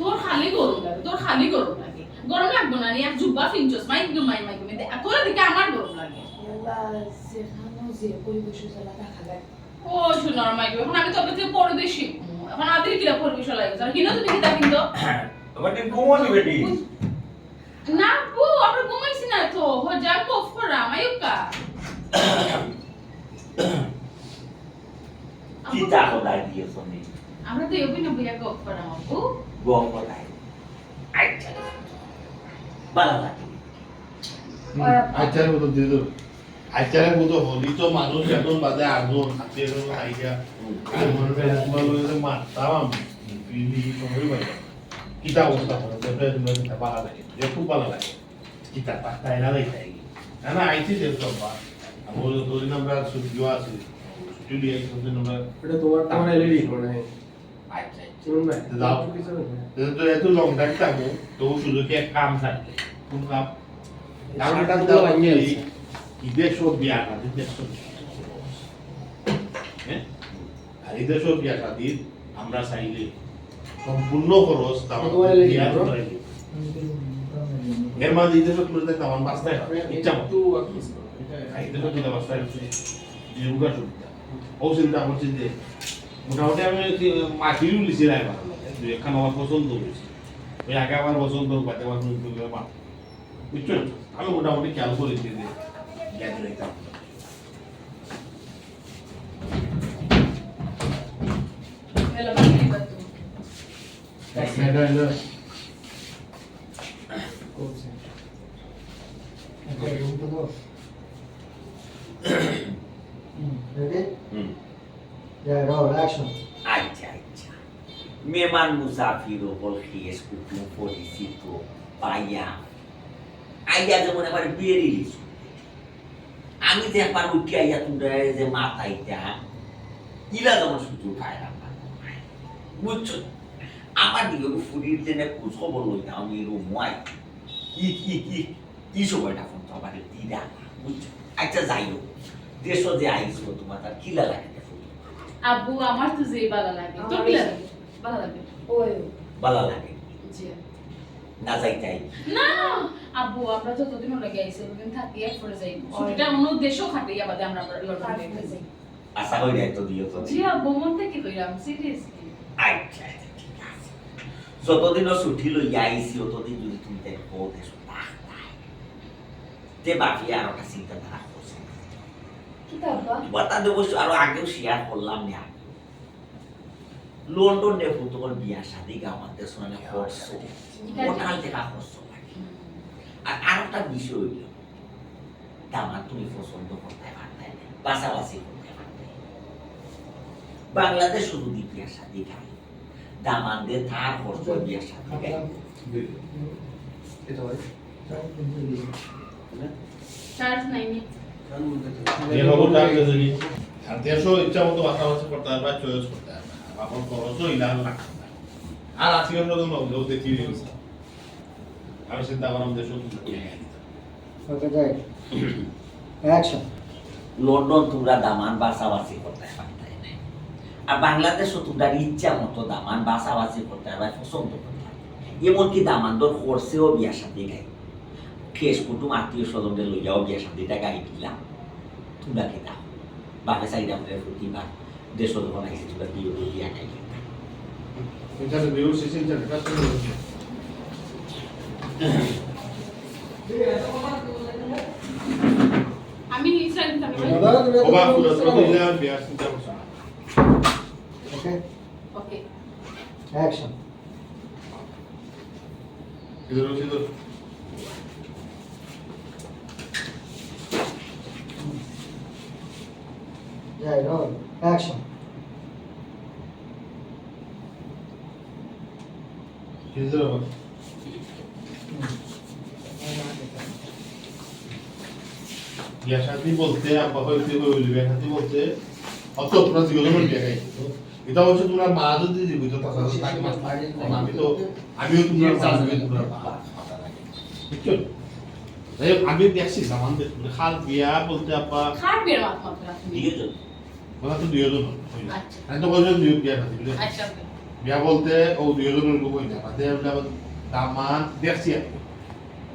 তোর খালি গরম লাগে তোর খালি গরম লাগে। গরম লাগবো না এক জুব্বা ফিনচোস মাইক দু মাই মাইক মে তোর দিকে আমার গরম লাগে। ও শুনার মাইক এখন আমি তবে থেকে পরদেশি এখন আদির কিরা পরিবেশ লাগে কিনা কিনো তুমি কিতা কিন্তু? এবার তুই ঘুমোনি বেটি না বু আমরা ঘুমাইছি না তো হো যা কফ করা মাইকা কি তা হদাই দিয়েছ নি আমরা তো ইউবি না বুয়া কফ করা হদাই আচ্ছা ভালো লাগে। আচারের মতো দিয়ে আচারের মতো হলি তো মানুষ এখন বাদে আগুন হাতে মারতাম আমি। কিতা অবস্থা করে পালা লাগে। খুব পালা লাগে। কিতা পাত্তাই না দেখাই না না আইছি যে সব বা আমার ছুটিও আছে ছুটি দিয়ে আমরা এটা তোমার তোমার এলইডি করে তো এত লং টাইম থাকব তো সুযোগে এক কাম থাকবে কোন কাম? কামটা তো আমি ঈদের সব বিয়া শাদি দেড়শো হ্যাঁ? আর ঈদের সব বিয়া শাদি আমরা চাইলে সম্পূর্ণ খরচ লেগে। এর মাঝে ঈদের সব তুলে তামান বাঁচতে হয় ইচ্ছা মতো। ঈদের সব জীবিকা সুবিধা ও চিন্তা করছি যে মোটামুটি আমি ভালো লাগে দুই একখান আমার পছন্দ হয়েছে ওই আগে আমার পছন্দ বাদে আমার পছন্দ করে বুঝছ আমি মোটামুটি খেয়াল করেছি যে গ্যাস রেখতাম roll, action. আচ্ছা আচ্ছা মেহমান মুসাফির হল খেয়েস কুটুম পরিচিত পাইয়া আইয়া যেমন এবার বিয়ে রিলিজ আমি যে একবার উঠি আইয়া তোমরা যে মাথাইটা ইলা যেমন সুযোগ পায় না বুঝছ আমার দিকে ফুরির জেনে খোঁজ খবর লইতাম আমি রুমাই কি কি কি কি সময়টা ফোন তো আমার দিদা বুঝছ আচ্ছা যাই হোক দেশ যে আইসো তোমার তার কিলা লাগে আব্বু আমার তো যে ভালো লাগে। তোর কি লাগে? ভালো লাগে। ওই ভালো লাগে। জি। না যাইতাই না না আব্বু আমরা তো দুদিন লাগে আইছি দুদিন থাকি একবারে যাই। ছুটিটা অন্য দেশও খাটি আবাদে আমরা লন্ডনে যাই। আশা করি তো দিও তো। জি আব্বু মন থেকে কইরাম সিরিয়াসলি আচ্ছা আচ্ছা, আছে। ছুটি লইয়া আইছি অতদিন যদি তুমি দেখো দেশো তে বাকি আর একটা চিন্তাধারা করছে তাব্বা তোমার তাদের অবশ্য আরও আগেও শেয়ার করলাম না। লন্ডন নেফু তোমার বিয়া শাদি আমাদের শোনালে খরচ ওটাল টাকা খরচ আর আর একটা বিষয় হইল দামার তুমি পছন্দ করতে পারতে না পাশাপাশি করতে পারতে বাংলাদেশ শুধু বিয়া শাদি খায়। দামানদের তার খরচ বিয়া শাদি এটা ভাই চার্জ নাই নি যে যদি আর দেশও ইচ্ছা মতো বাঁচাবাচি করতে বা চয়েস করতে হবে আমার খরচও না। আর আমি চিন্তা করলাম দেশও. লন্ডন তোমরা দামান বাসাবাসি করতে পারতে আর বাংলাদেশও তোমরা ইচ্ছা মতো দামান বাসাবাসি করতে পারবে পছন্দ করতে পারবে এমনকি দামানদর খরচেও বিয়া শাদি গাই ফেস কুটুম আত্মীয় স্বজনদের লইয়াও বিয়া শাদিটা গাই দিলাম। তোমরা কে দাও? বাপে চাইরা আমাদের প্রতিবার দেশ যখন আইসি তোমরা কাজ করে হচ্ছে আমি বিয়ার Okay, ওকে action. বিয়া শাদি বলতে আব্বা হইতে হইল বিয়া বলতে অত তোমরা জীবনের বিয়া খাই এটা অবশ্য তোমরা মা যদি জীবিত আমি তো আমিও তোমরা তোমরা আমি দেখছি আমাদের খাল বিয়া বলতে আব্বা খার বের মাত মাত্রা ওরা তো দুইজন আচ্ছা। আমি তো বলছিলাম দুই বিয়া শাদি বুঝলে আচ্ছা বিয়া বলতে ও দুজনের লোক হই না তাতে দামান দেখছি।